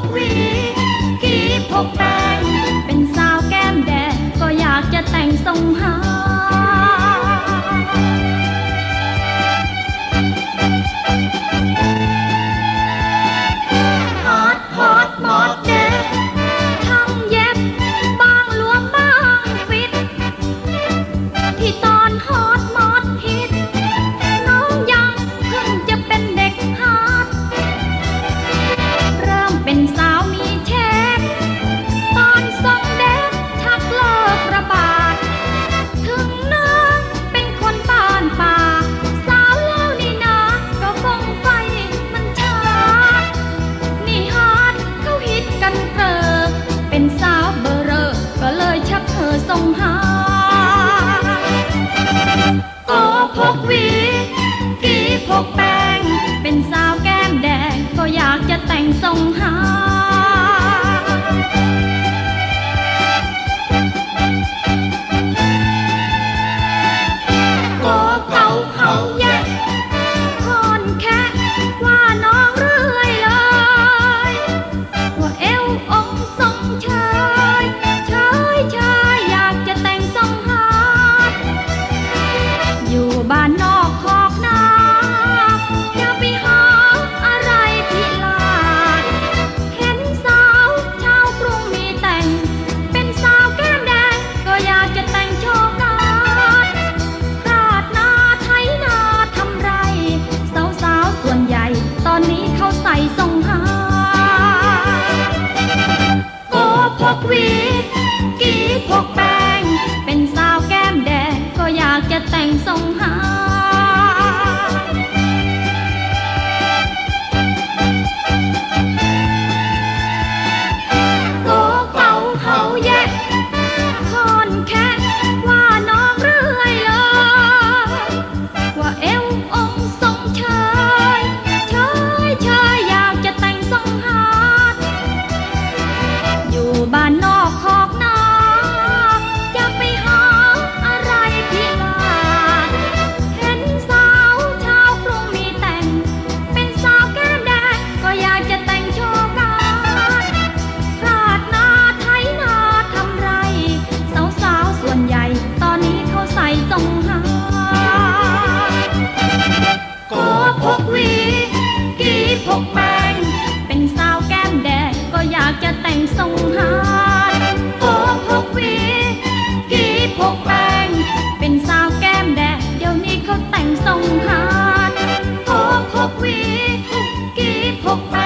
กหวีกีพกแป เป็นสาวมีเชฟตอนทรงเด็กชักเลิกระบาด ถึงน้องเป็นคนบ้านป่า สาวแล้วนี่นะก็คงไฟมันชาร์จนี่ฮาร์ดเขาฮิตกันเกลอเป็นสาวเบอร์เรอก็เลยชักเธอส่งหาโอ้พกวีกีพกแป้งเป็นสาวแก้มแดงก็อยากจะแต่งทรงหา วีกีพกแป้ง เป็นสาวแก้มแดง ก็อยากจะแต่งทรงหา กแป้ง เป็นสาวแก้มแดงก็อยากจะแต่งทรงฮาร์ดโกพกวีกีพกแป้ง เป็นสาวแก้มแดงเดี๋ยวนี้เขาแต่งทรงฮาร์ดโกพกวีกีพกแป้